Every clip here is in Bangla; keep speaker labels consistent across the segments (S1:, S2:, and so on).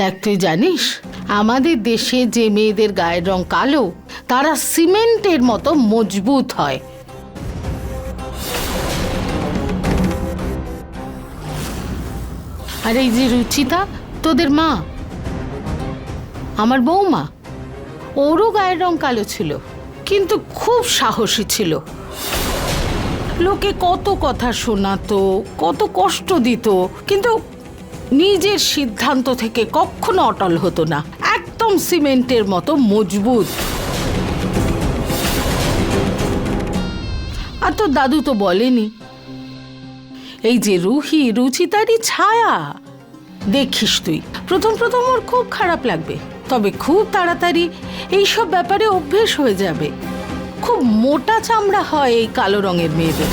S1: দেখ তুই জানিস, আমাদের দেশে যে মেয়েদের গায়ের রং কালো, তারা সিমেন্টের মতো মজবুত হয়। আর এই যে রুচিতা, তোদের মা? আমার বৌমা, ওরও গায়ের রং কালো ছিল। কিন্তু খুব সাহসী ছিল। লোকে কত কথা শোনাতো, কত কষ্ট দিত, কিন্তু নিজের সিদ্ধান্ত থেকে কখনো অটল হতো না। একদম সিমেন্টের মতো মজবুত। আর তোর দাদু তো বলেনি, এই যে রুহি রুচিতারই ছায়া। দেখিস তুই, প্রথম প্রথম ওর খুব খারাপ লাগবে। তবে খুব তাড়াতাড়ি এইসব ব্যাপারে অভ্যেস হয়ে যাবে। খুব মোটা চামড়া হয় এই কালো রঙের মেয়েদের।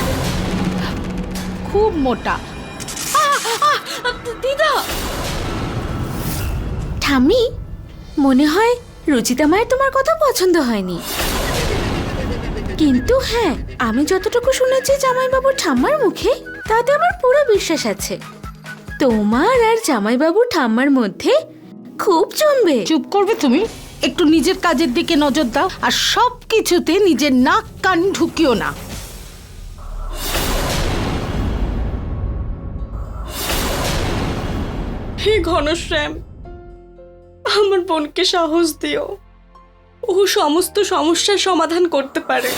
S1: খুব মোটা।
S2: দিদা!
S3: ঠাম্মি, মনে হয় রুচিতা মায়ের তোমার কথা পছন্দ হয়নি। কিন্তু হ্যাঁ আমি যতটুকু শুনেছি জামাইবাবুর ঠাম্মার মুখে, তাতে আমার পুরো বিশ্বাস আছে। তোমার আর জামাইবাবু ঠাম্মার মধ্যে খুব জমবে।
S1: চুপ করবে তুমি? একটু নিজের কাজের দিকে নজর দাও আর সব কিছুতে নিজের নাক কান ঢুকিও না।
S4: হে ঘনশ্যাম আমার বোনকে সাহস দিও। ও সমস্ত সমস্যার সমাধান করতে পারে।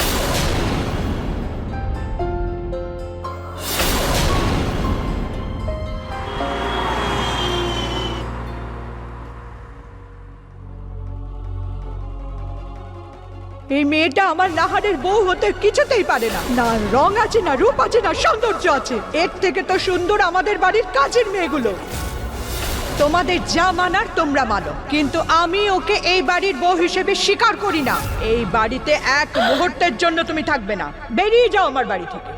S5: এই মেয়েটা আমার নাহারের বউ হতে কিছুতেই পারে না। না রং আছে না রূপ আছে না সৌন্দর্য আছে। এর থেকে তো সুন্দর আমাদের বাড়ির কাজের মেয়েগুলো। তোমাদের যা মানার তোমরা মানো। কিন্তু আমি ওকে এই বাড়ির বউ হিসেবে স্বীকার করি না। এই বাড়িতে এক মুহূর্তের জন্য তুমি থাকবে না। বেরিয়ে যাও আমার বাড়ি থেকে।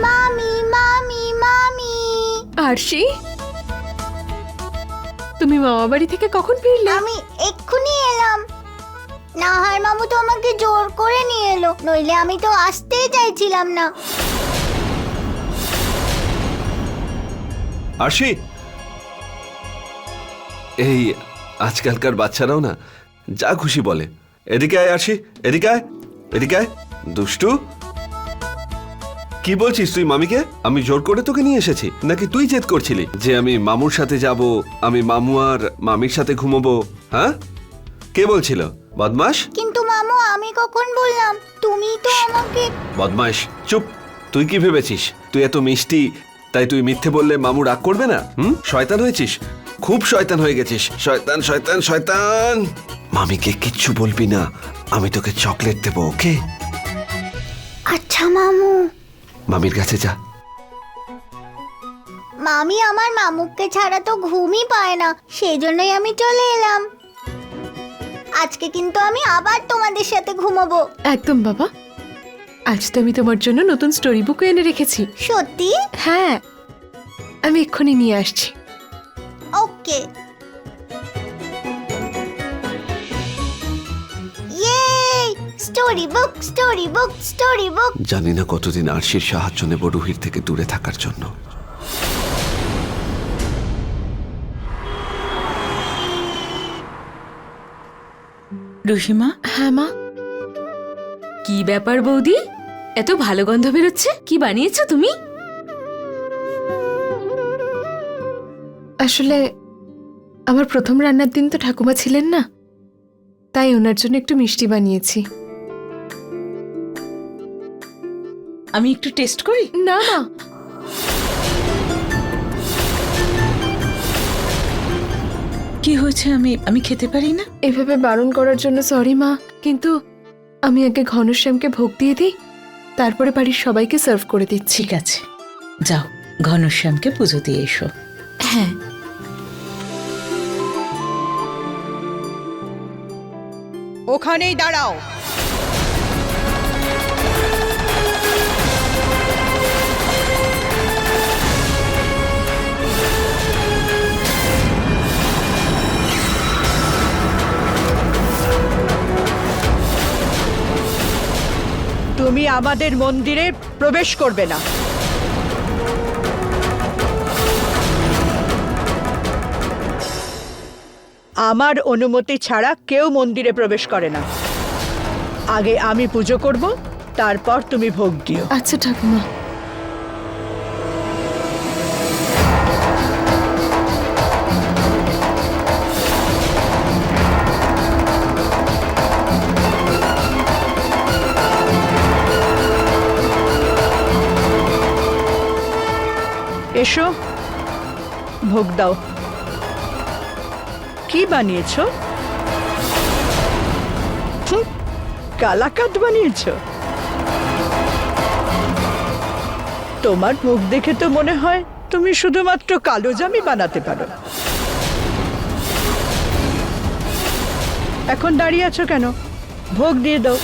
S3: মামি মামি মামি।
S6: আরশি তুমি মামা বাড়ি থেকে কখন ফিরলে?
S7: আমি এক্ষুনি এলাম। নাহার মামু তো আমাকে জোর করে নিয়ে এলো নইলে আমি তো আসতেই চাইছিলাম না।
S8: আরশি! এই আজকালকার বাচ্চারাও না যা খুশি বলে। এদিকে আয় আরশি এদিকে আয় এদিকে আয়। দুষ্টু! কি বলছিস তুই মামিকে? আমি জোর করে তোকে নিয়ে এসেছি। নাকি তুই জেদ করছিলি যে আমি মামুর সাথে যাব আমি মামু আর মামির সাথে ঘুমোবো হ্যাঁ? কে বলছিল? বদমাস
S7: কিন্তু মামু আমি কখন বললাম? তুমি তো আমাকে
S8: বদমাস চুপ। তুই কি ভেবেছিস? তুই এত মিষ্টি তাই তুই মিথ্যে বললে মামু রাগ করবে না? হুম? শয়তান হয়েছিস? খুব শয়তান হয়ে গেছিস। শয়তান শয়তান শয়তান! মামিকে কিচ্ছু বলবি না। আমি তোকে চকলেট দেবো ওকে?
S7: আচ্ছা মামু।
S8: মামির কাছে যা।
S7: মামি আমার মামুককে ছাড়া তো ঘুমই পায় না সেই জন্যই আমি চলে এলাম। আজকে কিন্তু আমি আবার তোমাদের সাথে ঘুমাবো।
S6: একদম বাবা। আজ তো আমি তোমার জন্য নতুন স্টোরি বুক এনে রেখেছি।
S7: সত্যি?
S6: হ্যাঁ। আমি এক্ষুনি নিয়ে আসছি।
S7: Okay. Story book story book story book
S8: জানি না কতদিন আরশির সাহায্য নেব রুহির থেকে দূরে থাকার জন্য।
S3: রুহিমা?
S6: হ্যাঁ মা।
S3: কি ব্যাপার বৌদি? এত ভালো গন্ধ বেরোচ্ছে কি বানিয়েছো তুমি?
S6: আসলে আমার প্রথম রান্নার দিন তো ঠাকুমা ছিলেন না তাই ওনার জন্য একটু মিষ্টি বানিয়েছি।
S4: আমি একটু টেস্ট করি?
S6: না মা
S4: কি হয়েছে? আমি আমি খেতে পারি না?
S6: এভাবে বারণ করার জন্য সরি মা। কিন্তু আমি আগে ঘনশ্যামকে ভোগ দিয়ে দিই তারপরে বাড়ির সবাইকে সার্ভ করে দিচ্ছি।
S9: ঠিক আছে। যাও ঘনশ্যামকে পুজো দিয়ে এসো।
S3: হ্যাঁ।
S5: ওখানেই দাঁড়াও। আমাদের মন্দিরে প্রবেশ করবে না। আমার অনুমতি ছাড়া কেউ মন্দিরে প্রবেশ করে না। আগে আমি পুজো করব, তারপর তুমি ভোগ দিও।
S6: আচ্ছা ঠাকুমা।
S5: এসো। ভোগ দাও। কি বানিয়েছো? কালাকাত বানিয়েছ? তোমার মুখ দেখে তো মনে হয় তুমি শুধুমাত্র কালো জামি বানাতে পারো। এখন দাঁড়িয়ে আছো কেন? ভোগ দিয়ে দাও।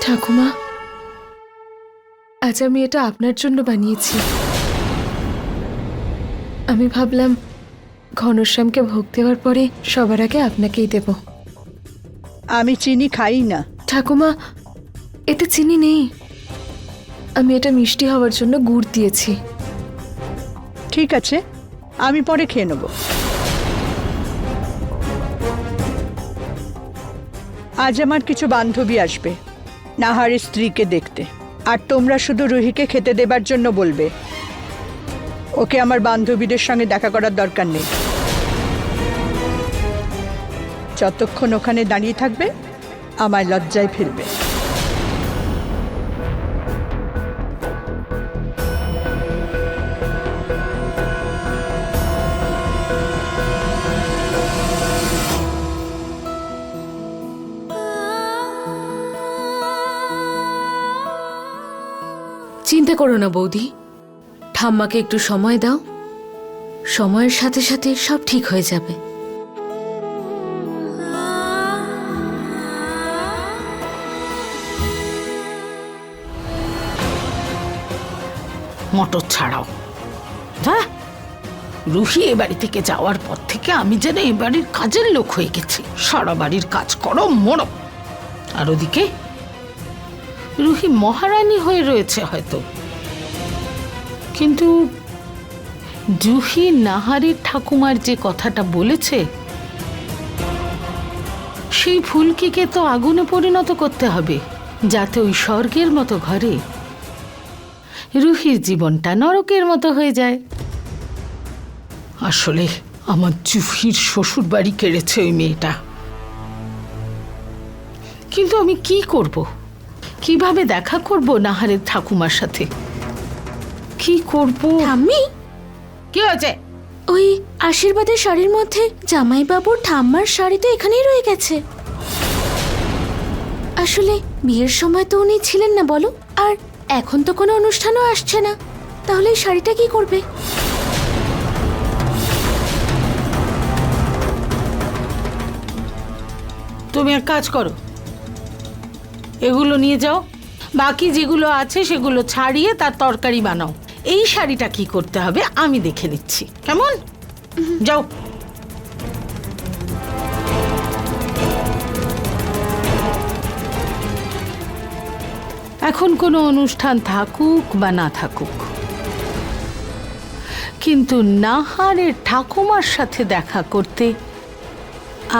S6: ঠাকুমা আজ আমি এটা আপনার জন্য বানিয়েছি। আমি ভাবলাম ঘনশ্যামকে ভোগ দেওয়ার পরে সবার আগে আপনাকেই দেব।
S5: আমি চিনি খাই না।
S6: ঠাকুমা এতে চিনি নেই। আমি এটা মিষ্টি হওয়ার জন্য গুড় দিয়েছি।
S5: ঠিক আছে, আমি পরে খেয়ে নেব। আজ আমার কিছু বান্ধবী আসবে, নাহারের স্ত্রীকে দেখতে। আর তোমরা শুধু রুহিকে খেতে দেবার জন্য বলবে। ওকে আমার বান্ধবীদের সঙ্গে দেখা করার দরকার নেই। যতক্ষণ ওখানে দাঁড়িয়ে থাকবে আমার লজ্জায় ফিরবে
S3: করো না বৌদি। ঠাম্মাকে একটু সময় দাও। সময়ের সাথে সাথে সব ঠিক হয়ে যাবে।
S1: মোটর ছাড়াও। হ্যাঁ রুহি এ বাড়ি থেকে যাওয়ার পর থেকে আমি যেন এ বাড়ির কাজের লোক হয়ে গেছি। সারা বাড়ির কাজ করো, মরো। আর ওদিকে রুহি মহারানী হয়ে রয়েছে হয়তো। কিন্তু জুহি নাহারের ঠাকুমার যে কথাটা বলেছে, সেই ফুলকিকে তো আগুনে পরিণত করতে হবে, যাতে ওই স্বর্গের মতো ঘরে রুহির জীবনটা নরকের মতো হয়ে যায়। আসলে আমার জুহির শ্বশুর বাড়ি কেড়েছে ওই মেয়েটা। কিন্তু আমি কি করব? কীভাবে দেখা করব নাহারের ঠাকুমার সাথে? কি করব?
S3: ঠাম্মি?
S1: কি হয়েছে?
S3: ওই আশীর্বাদের শাড়ির মধ্যে জামাইবাবুর ঠাম্মার শাড়ি তো এখানেই রয়ে গেছে। আসলে বিয়ের সময় তো উনি ছিলেন না বলো? আর এখন তো কোনো অনুষ্ঠানও আসছে না। তাহলে এই শাড়িটা কি করবে?
S1: তুমি এক কাজ করো। এগুলো নিয়ে যাও। বাকি যেগুলো আছে সেগুলো ছাড়িয়ে তার তরকারি বানাও। এই শাড়িটা কি করতে হবে আমি দেখে নিচ্ছি। কেমন? যাও। এখন কোনো অনুষ্ঠান থাকুক বা না থাকুক, কিন্তু নাহারের ঠাকুমার সাথে দেখা করতে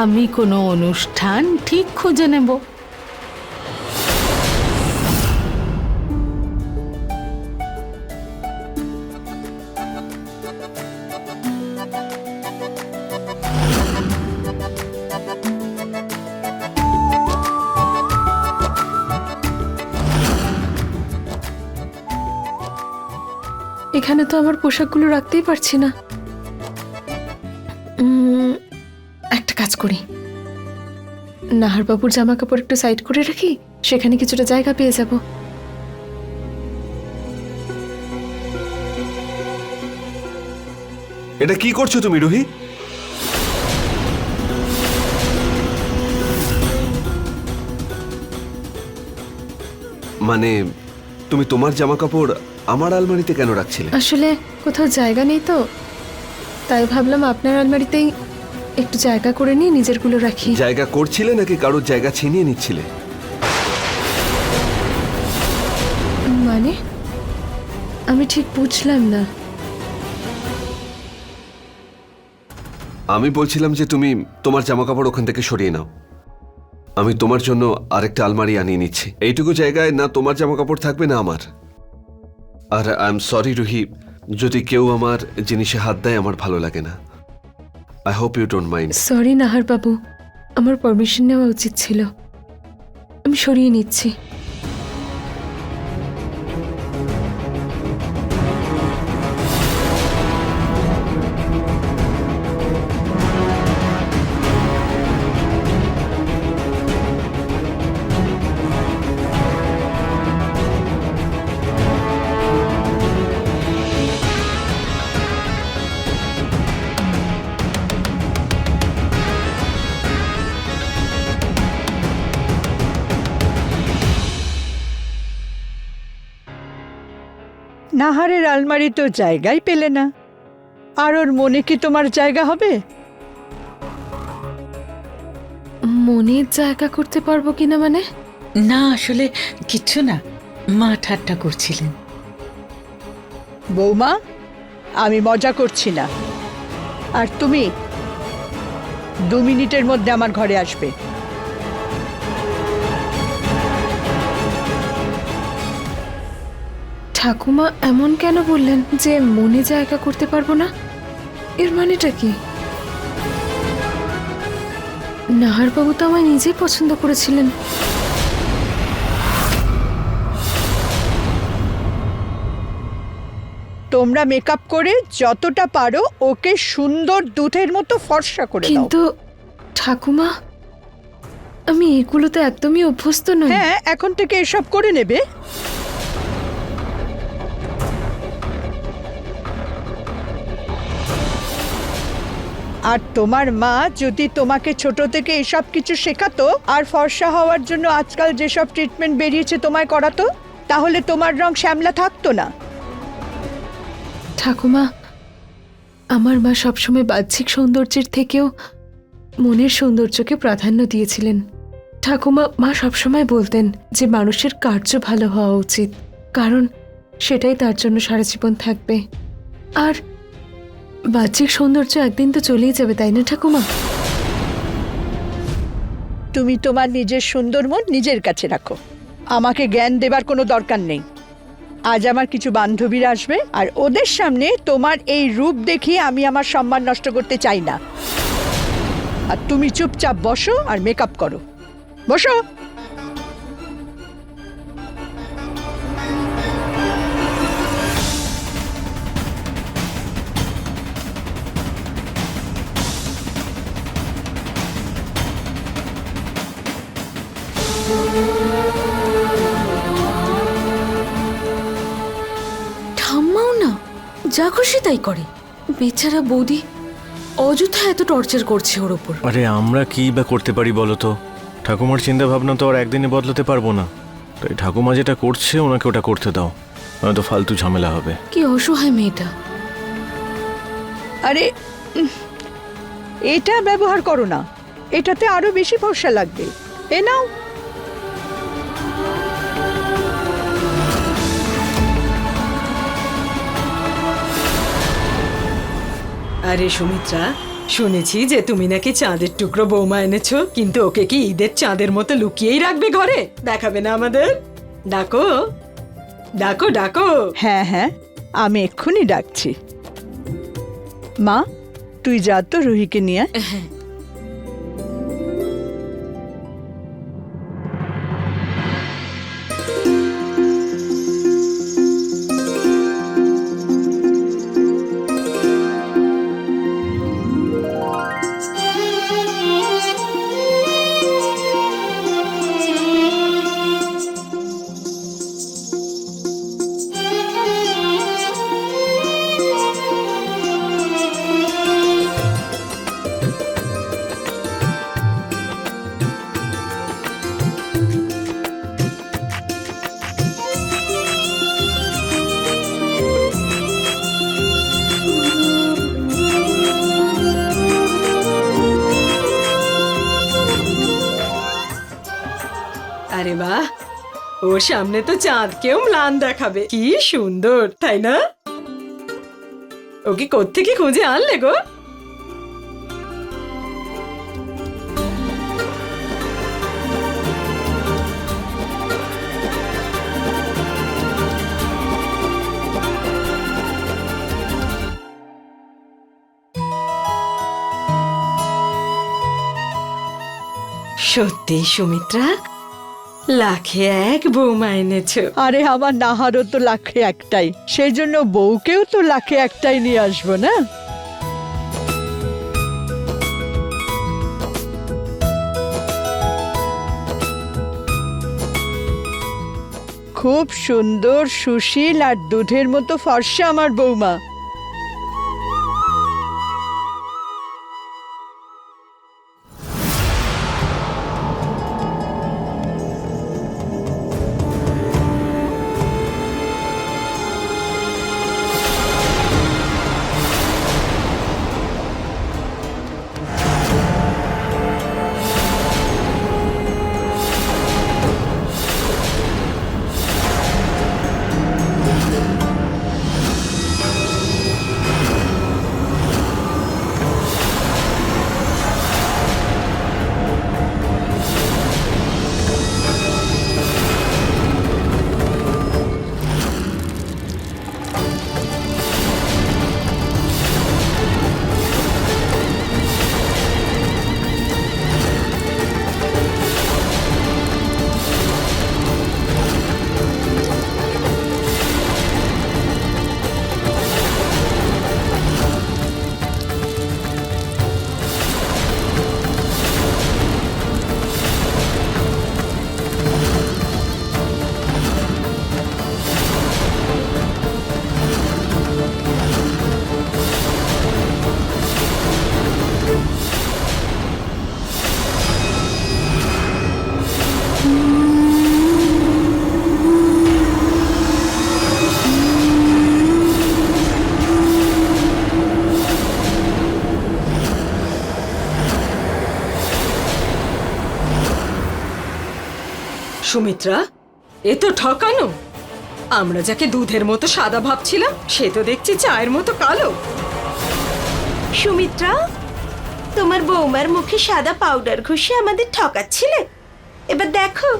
S1: আমি কোনো অনুষ্ঠান ঠিক খুঁজে নেব।
S6: আমার পোশাকগুলো রাখতেই পারছি না। একটা কাজ করি। নাহারবাবুর জামা কাপড় একটু সাইড করে রাখি, সেখানে কিছুটা জায়গা পেয়ে যাব।
S8: এটা কি করছ তুমি রোহিত মানে তুমি তোমার জামা কাপড় আমার আলমারিতে কেন রাখছিলে
S6: আসলে কোথাও জায়গা নেই তো। তাই ভাবলাম আপনার আলমারিতেই একটু জায়গা করে নিয়ে নিজেরগুলো রাখি।
S8: জায়গা করছিলে নাকি কারোর জায়গা ছিনিয়ে নিচ্ছিলে?
S6: মানে? আমি ঠিক বুঝলাম না।
S8: আমি বলছিলাম যে তুমি তোমার জামা কাপড় ওখান থেকে সরিয়ে নাও। আমি তোমার জন্য আরেকটা আলমারি আনিয়ে নিচ্ছি। এইটুকু জায়গায় না তোমার জামা কাপড় থাকবে না আমার। আর আই এম সরি রুহি, যদি কেউ আমার জিনিসে হাত দেয়, আমার ভালো লাগে না। I hope you don't mind
S6: sorry Nahar বাবু, আমার পারমিশন নেওয়া উচিত ছিল। আমি সরিয়ে নিচ্ছি।
S5: নাহারের আলমারি তো জায়গাই পেলে না। আর ওর মনে কি তোমার জায়গা হবে?
S6: মনের জায়গা করতে পারব কিনা মানে?
S9: না আসলে কিচ্ছু না। মা ঠাট্টা করছিলেন।
S5: বৌমা আমি মজা করছি না। আর তুমি দু মিনিটের মধ্যে আমার ঘরে আসবে।
S6: ঠাকুমা এমন কেন বললেন যে মনে জায়গা করতে পারব না? এর মানেটা কি? নাহারবাবু তো আমায় নিজেই পছন্দ করেছিলেন।
S5: তোমরা মেকআপ করে যতটা পারো ওকে সুন্দর দুধের মতো ফর্সা করে দাও।
S6: কিন্তু ঠাকুমা আমি এগুলোতে একদমই অভ্যস্ত নই।
S5: হ্যাঁ এখন থেকে এসব করে নেবে। আর তোমার মা যদি তোমাকে ছোট থেকে এসব কিছু শেখাতো আর ফর্সা হওয়ার জন্য আজকাল যেসব ট্রিটমেন্ট বেরিয়েছে তোমায় করাতো, তাহলে তোমার রং শ্যামলা থাকতো না।
S6: ঠাকুমা, আমার মা সবসময় বাহ্যিক সৌন্দর্যের থেকেও মনের সৌন্দর্যকে প্রাধান্য দিয়েছিলেন। ঠাকুমা, মা সবসময় বলতেন যে মানুষের কার্য ভালো হওয়া উচিত, কারণ সেটাই তার জন্য সারা জীবন থাকবে। আর বাহ্যিক সৌন্দর্য একদিন তো চলেই যাবে, তাই না ঠাকুমা?
S5: তুমি তোমার নিজের সুন্দর মন নিজের কাছে রাখো। আমাকে জ্ঞান দেবার কোনো দরকার নেই। আজ আমার কিছু বান্ধবীরা আসবে আর ওদের সামনে তোমার এই রূপ দেখিয়ে আমি আমার সম্মান নষ্ট করতে চাই না। আর তুমি চুপচাপ বসো আর মেকআপ করো। বসো!
S3: খুশি তাই করে। বেচারা বৌদি অযথা এত টর্চার করছে ওর ওপর
S10: আরে আমরা কি বা করতে পারি বলো তো? ঠাকুমার চিন্তা ভাবনা তো আর একদিনে বদলাতে পারব না। তাই ঠাকুমা যেটা করছে ওনাকে ওটা করতে দাও। নয়তো ফালতু ঝামেলা হবে।
S3: কি অসহায় মেয়েটা।
S5: আরে এটা ব্যবহার করো না। এটাতে আরও বেশি ফর্সা লাগবে। এ নাও।
S11: আরে সুমিত্রা শুনেছি যে তুমি নাকি চাঁদের টুকরো বৌমা এনেছো কিন্তু ওকে কি ঈদের চাঁদের মতো লুকিয়েই রাখবে ঘরে? দেখাবে না আমাদের? ডাকো। ডাকো ডাকো।
S5: হ্যাঁ হ্যাঁ আমি এক্ষুনি ডাকছি। মা তুই যা তো রুহিকে নিয়ে
S11: ওর সামনে তো চাঁদকেও ম্লান দেখাবে। কি সুন্দর, তাই না? ওকে কোত্থেকে খুঁজে আনলে গো? সত্যি, সুমিত্রা? লাখে এক বৌমা এনেছো।
S5: আরে, আমার নাহারও তো লাখে একটাই। সেই জন্য বউকেও তো লাখে একটাই নিয়ে আসব, না? খুব সুন্দর, সুশীল আর দুধের মতো ফর্সা আমার বৌমা।
S11: সুমিত্রা এ তো ঠকানো। আমরা যাকে দুধের মতো সাদা ভাবছিলাম সে তো দেখছি চায়ের মতো কালো।
S4: সুমিত্রা তোমার বৌমার মুখে সাদা পাউডার ঘষে আমাদের ঠকাচ্ছিলে? এবার দেখো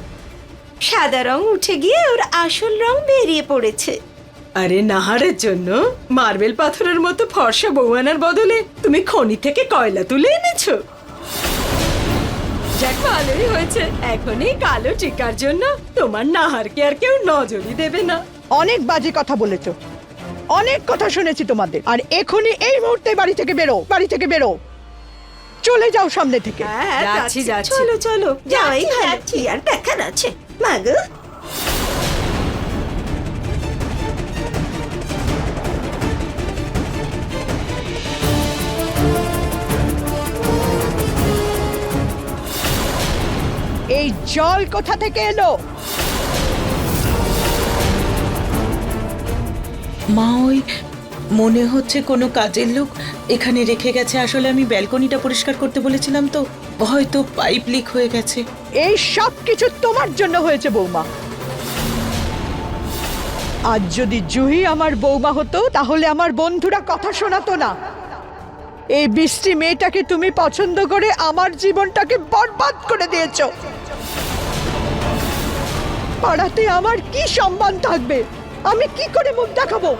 S4: সাদা রং উঠে গিয়ে ওর আসল রং বেরিয়ে পড়েছে।
S11: আরে নাহারের জন্য মার্বেল পাথরের মতো ফর্সা বউ আনার বদলে তুমি খনি থেকে কয়লা তুলে এনেছো? যাক ভালোই হয়েছে। এখন এই কালো টিকার জন্য তোমার নাহারকে আর কেউ নজরই দেবে না।
S5: অনেক বাজে কথা বলেছ। অনেক কথা শুনেছি তোমাদের। আর এখনই এই মুহূর্তে বাড়ি থেকে বেরো বাড়ি থেকে বেরো। চলে যাও সামনে থেকে।
S11: হ্যাঁ যাচ্ছি যাচ্ছি।
S4: চলো চলো। যাই যাচ্ছি। কি আর দেখার আছে। মাগো।
S5: এই জল কোথা থেকে এলো?
S9: মা ওই মনে হচ্ছে কোনো কাজের লোক এখানে রেখে গেছে। আসলে আমি ব্যালকনিটা পরিষ্কার করতে বলেছিলাম তো হয়তো পাইপ লিক হয়ে গেছে।
S5: এই সব কিছু তোমার জন্য হয়েছে বৌমা। আজ যদি জুহি আমার বৌমা হতো তাহলে আমার বন্ধুরা কথা শোনাতো না। এই বৃষ্টি মেয়েটাকে তুমি পছন্দ করে আমার জীবনটাকে বরবাদ করে দিয়েছ। পাড়াতে আমার কি সম্মান থাকবে? আমি কি করে মুখ দেখাবো?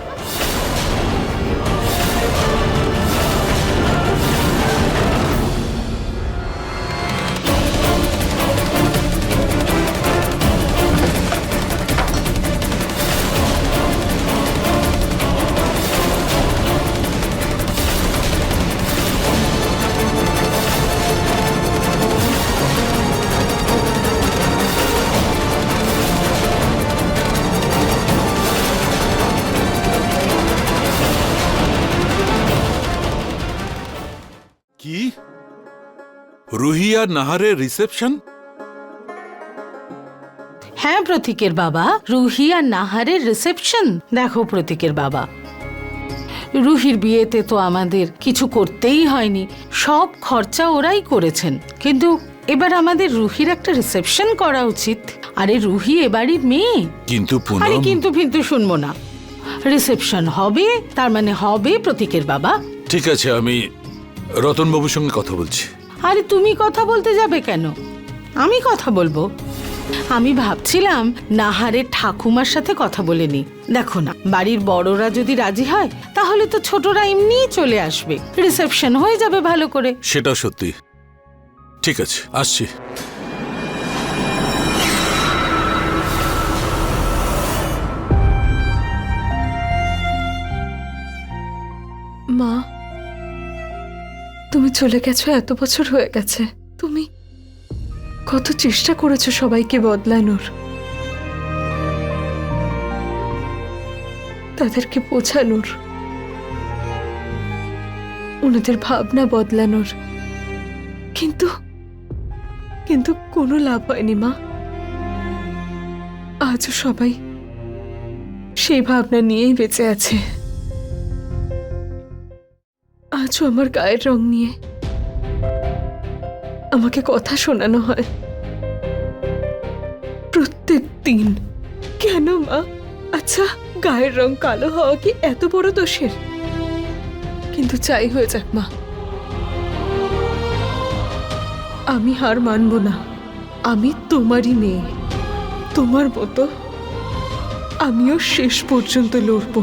S12: কি? রুহি আর নাহারের রিসেপশন
S1: হ্যাঁ প্রতীকের বাবা। রুহি আর নাহারের রিসেপশন দেখো প্রতীকের বাবা। রুহির বিয়েতে তো আমাদের কিছু করতেই হয়নি। সব খরচা ওরাই করেছেন। কিন্তু এবার আমাদের রুহির একটা রিসেপশন করা উচিত। আরে রুহি এ বাড়ির মেয়ে।
S12: কিন্তু
S1: আরে কিন্তু কিন্তু শুনব না। রিসেপশন হবে তার মানে হবে প্রতীকের বাবা।
S12: ঠিক আছে আমি রতনবাবুর সঙ্গে কথা বলছি।
S1: আরে তুমি কথা বলতে যাবে কেন? আমি কথা বলব। আমি ভাবছিলাম নাহারে ঠাকুমার সাথে কথা বলে নি। দেখো না বাড়ির বড়রা যদি রাজি হয় তাহলে তো ছোটরা এমনিই চলে আসবে। রিসেপশন হয়ে যাবে ভালো করে।
S12: সেটাও সত্যি। ঠিক আছে আসছি।
S6: মা তুমি চলে গেছো, এত বছর হয়ে গেছে। তুমি কত চেষ্টা করেছ সবাইকে বদলানোর। তাদেরকে বোঝানোর। ওনাদের ভাবনা বদলানোর। কিন্তু কিন্তু কোনো লাভ হয়নি, মা। আজও সবাই সেই ভাবনা নিয়েই বেঁচে আছে। আজও আমার গায়ের রং নিয়ে। আমাকে কথা শোনানো হয়। প্রত্যেক দিন। কেন মা? আচ্ছা গায়ের রং কালো হওয়া কি এত বড় দোষের? কিন্তু চাই হয়ে যাক মা। আমি হার মানব না। আমি তোমারই মেয়ে। তোমার মতো। আমিও শেষ পর্যন্ত লড়বো।